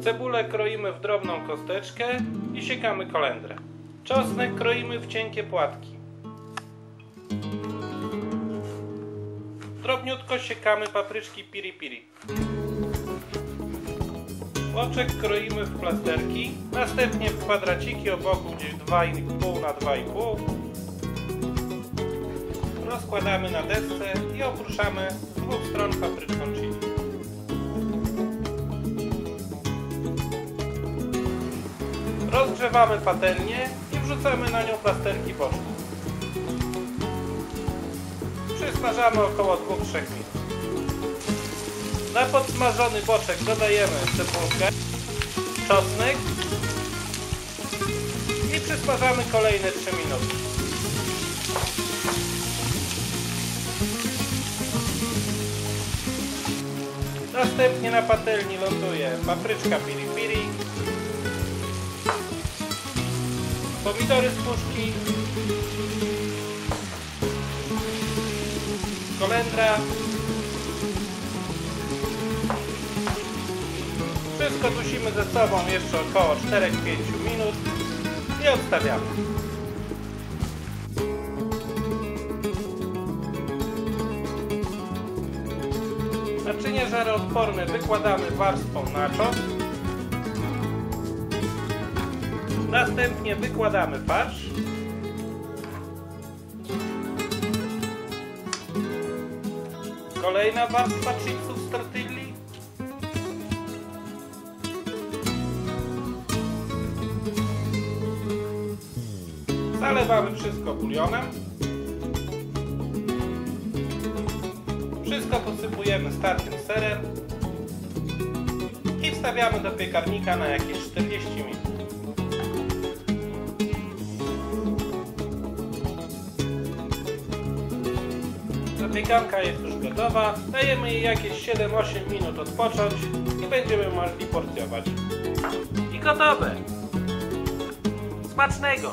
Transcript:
Cebulę kroimy w drobną kosteczkę i siekamy kolendrę. Czosnek kroimy w cienkie płatki. Drobniutko siekamy papryczki piri piri. Łoczek kroimy w plasterki, następnie w kwadraciki o boku gdzieś 2,5 na 2,5. Rozkładamy na desce i oprószamy z dwóch stron papryczką chili. Rozgrzewamy patelnię i wrzucamy na nią plasterki boczne. Przysmażamy około 2-3 minut. Na podsmażony boczek dodajemy cebulkę, czosnek i przysmażamy kolejne 3 minuty. Następnie na patelni ląduje papryczka piri piri, pomidory z puszki, kolendra, Wszystko dusimy ze sobą jeszcze około 4-5 minut i odstawiamy. Naczynie żaroodporne wykładamy warstwą nachos. Następnie wykładamy farsz. Kolejna warstwa chipsów z tortilli. Zalewamy wszystko bulionem. Wszystko posypujemy startym serem i wstawiamy do piekarnika na jakieś 40 minut. Zapiekanka jest już gotowa. Dajemy jej jakieś 7-8 minut odpocząć i będziemy mogli porcjować. I gotowe! Smacznego!